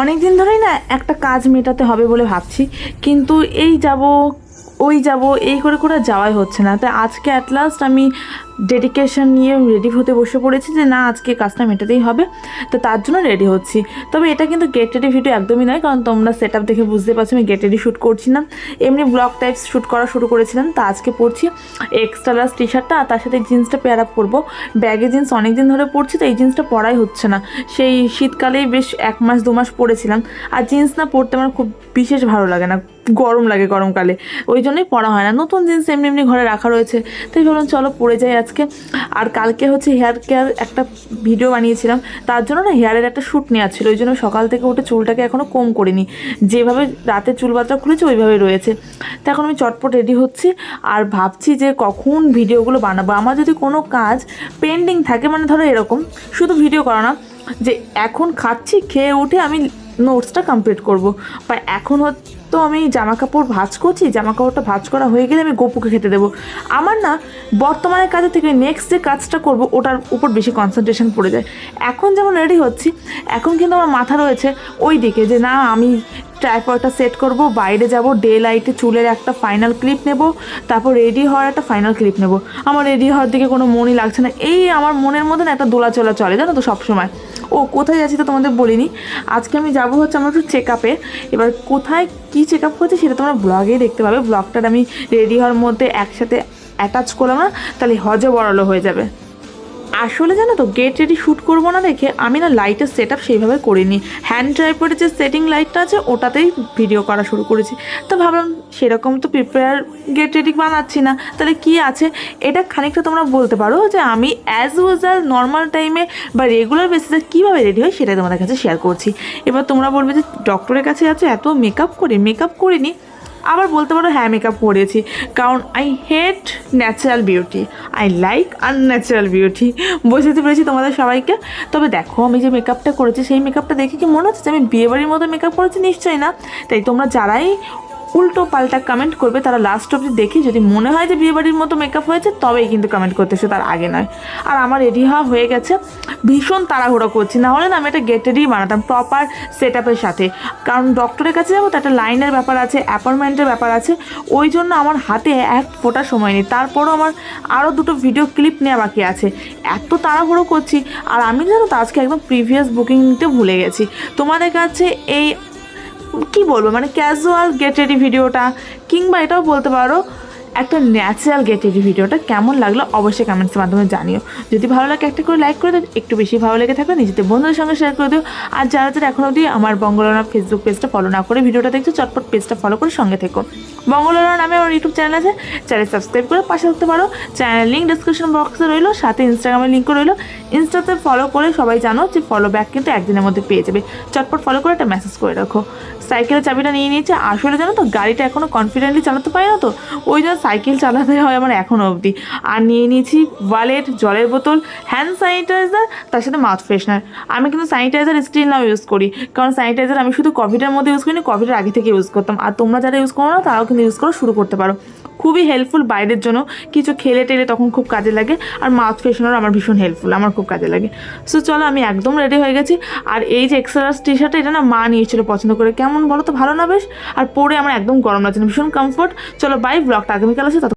অনেক দিন ধরেই না একটা কাজ মেটাতে হবে বলে ভাবছি। কিন্তু এই যাব ওই যাব, এই করে করে যাওয়াই হচ্ছে না। তাই আজকে অ্যাট লাস্ট আমি ডেডিকেশন নিয়ে রেডি হতে বসে পড়েছি যে, না, আজকে কাজটা মেটাতেই হবে। তো তার জন্য রেডি হচ্ছি। তবে এটা কিন্তু গেট রেডি ভিডিও একদমই নয়, কারণ তোমরা সেট আপ দেখে বুঝতে পারছ আমি গেট রেডি শ্যুট করছি না। এমনি ব্লগ টাইপ শ্যুট করা শুরু করেছিলাম, তা আজকে পরছি এক্সট্রা লাস টি শার্টটা আর তার সাথে জিন্সটা পেয়ার আপ করব। ব্যাগে জিন্স অনেক দিন ধরে পরছি তো এই জিন্সটা পরাই হচ্ছে না। সেই শীতকালেই বেশ এক মাস, দু মাস পরেছিলাম। আর জিন্স না পরতে আমার খুব বিশেষ ভালো লাগে না। গরম লাগে গরমকালে। ওই জন্যই পরা হয় না। নতুন জিন্স এমনি এমনি ঘরে রাখা রয়েছে। তাই ভাবলাম, চলো পরে যাই আজকে। আর কালকে হচ্ছে হেয়ার কেয়ার একটা ভিডিও বানিয়েছিলাম। তার জন্য না হেয়ারের একটা শ্যুট নেওয়া ছিল। ওই জন্য সকাল থেকে উঠে চুলটাকে এখনও কম করিনি। যেভাবে রাতে চুল বাচ্চা খুলেছে, ওইভাবে রয়েছে। তো এখন আমি চটপট রেডি হচ্ছি। আর ভাবছি যে কখন ভিডিওগুলো বানাবো। আমার যদি কোনো কাজ পেন্ডিং থাকে মানে ধরো এরকম, শুধু ভিডিও করা না, যে এখন খাচ্ছি, খেয়ে উঠে আমি নোটসটা কমপ্লিট করব। বা এখন তো আমি জামা কাপড় ভাজ করছি জামা কাপড়টা ভাজ করা হয়ে গেলে আমি গোপুকে খেতে দেবো। আমার না বর্তমানের কাজের থেকে নেক্সট যে কাজটা করব, ওটার উপর বেশি কনসেন্ট্রেশন পড়ে যায়। এখন যেমন রেডি হচ্ছি, এখন কিন্তু আমার মাথা রয়েছে ওই দিকে যে না, আমি ট্রাইপডটা সেট করব, বাইরে যাব, ডে লাইটে চুলের একটা ফাইনাল ক্লিপ নেব, তারপর রেডি হওয়ার একটা ফাইনাল ক্লিপ নেব। আমার রেডি হওয়ার দিকে কোনো মনই লাগছে না। এই আমার মনের মধ্যে না একটা দোলাচলা চলে, জানো তো সবসময়। ও, কোথায় যাচ্ছি তো তোমাদের বলিনি? আজকে আমি যাব হচ্ছে আমার একটু চেক আপে এবার কোথায় কী চেক আপ করছে সেটা তোমরা ব্লগেই দেখতে পাবে। ব্লগটার আমি রেডি হওয়ার মধ্যে একসাথে অ্যাটাচ করলাম না, তাহলে হজে বড়ালো হয়ে যাবে। আসলে জানো তো গেট রেডি শ্যুট করব না দেখে আমি না লাইটের সেট আপ সেইভাবে করিনি। হ্যান্ড ড্রাইভারের যে সেটিং লাইটটা আছে, ওটাতেই ভিডিও করা শুরু করেছি। তো ভাবলাম সেরকম তো প্রিপেয়ার গেট রেডি বানাচ্ছি না। তাহলে কি আছে? এটা খানিকটা তোমরা বলতে পারো যে আমি অ্যাজ ইউজাল নর্মাল টাইমে বা রেগুলার বেসিসে কীভাবে রেডি হয় সেটাই তোমাদের কাছে শেয়ার করছি। এবার তোমরা বলবে যে ডক্টরের কাছে আছে এত মেকআপ করি মেকআপ করিনি। আবার বলতে পারো হ্যাঁ মেকআপ করেছি কারণ I hate natural beauty I like unnatural beauty বোঝাতে পেরেছি তোমাদের সবাইকে? তবে দেখো, আমি যে মেকআপটা করেছি, সেই মেকআপটা দেখে কি মনে হচ্ছে যে আমি বিয়েবাড়ির মতো মেকআপ করেছি? নিশ্চয়ই না। তাই তোমরা যারাই উল্টো পাল্টা কমেন্ট করবে, তারা লাস্ট অবধি দেখে যদি মনে হয় যে বিয়েবাড়ির মতো মেকআপ হয়েছে, তবেই কিন্তু কমেন্ট করতে এসে, তার আগে নয়। আর আমার রেডি হওয়া হয়ে গেছে, ভীষণ তাড়াহুড়ো করছি। না হলে না আমি একটা গেটেরই বানাতাম প্রপার সেট আপের সাথে। কারণ ডক্টরের কাছে যাব, তো একটা লাইনের ব্যাপার আছে অ্যাপয়েন্টমেন্টের ব্যাপার আছে। ওই জন্য আমার হাতে এক ফোটা সময় নেই। তারপরও আমার আরও দুটো ভিডিও ক্লিপ নেওয়া বাকি আছে। এত তাড়াহুড়ো করছি, আর আমি জানো তো আজকে একদম প্রিভিয়াস বুকিং নিতে ভুলে গেছি। তোমাদের কাছে এই কি বলব? মানে ক্যাজুয়াল গেটেরই ভিডিওটা কিংবা এটাও বলতে পারো একটা ন্যাচারাল গেট রেডি ভিডিওটা কেমন লাগল অবশ্যই কমেন্টসের মাধ্যমে জানিও। যদি ভালো লাগে একটা করে লাইক করে দিও, একটু বেশি ভালো লেগে থাকলে নিজেদের বন্ধুদের সঙ্গে শেয়ার করে দিও। আর যারা যারা এখনও অবধি আমার বঙ্গলনা ফেসবুক পেজটা ফলো না করে ভিডিওটা দেখছ, চটপট পেজটা ফলো করে সঙ্গে থেকো। বঙ্গলনা নামে আমার ইউটিউব চ্যানেল আছে চ্যানেল সাবস্ক্রাইব করে পাশে থাকতে পারো। চ্যানেল লিঙ্ক ডিসক্রিপশন বক্সে রইল, সাথে ইনস্টাগ্রামের লিঙ্কও রইল। ইনস্টাতে ফলো করে সবাই জানো যে ফলো ব্যাক কিন্তু একদিনের মধ্যে পেয়ে যাবে। চটপট ফলো করে একটা মেসেজ করে রাখো। সাইকেলের চাবিটা নিয়ে নিয়েছে। আসলে জানো তো, গাড়িটা এখনও কনফিডেন্টলি চালাতে পারি না তো। ওই জন্য সাইকেল চালাতে হয় আমার এখনও অবধি। আর নিয়ে নিয়েছি ওয়ালেট, জলের বোতল হ্যান্ড স্যানিটাইজার তার সাথে মাউথ ফ্রেশনার আমি কিন্তু স্যানিটাইজার স্টিল নাও ইউজ করি, কারণ স্যানিটাইজার আমি শুধু কোভিডের মধ্যে ইউজ করিনি কোভিডের আগে থেকে ইউজ করতাম। আর তোমরা যারা ইউজ করো না, তারাও কিন্তু ইউজ করা শুরু করতে পারো। খুবই হেল্পফুল বাইরের জন্য। কিছু খেলে টেলে তখন খুব কাজে লাগে। আর মাউথ ফ্রেশনার আমার ভীষণ হেল্পফুল আমার খুব কাজে লাগে। সো চলো, আমি একদম রেডি হয়ে গেছি। আর এই যে এক্সেলাস টি শার্টটা এটা না মা নিয়েছিল পছন্দ করে। কেমন বলো তো? ভালো না বেশ? আর পরে আমার একদম গরম লাগছে না, ভীষণ কমফোর্ট চলো বাই ব্লগটা আগামীকাল আছে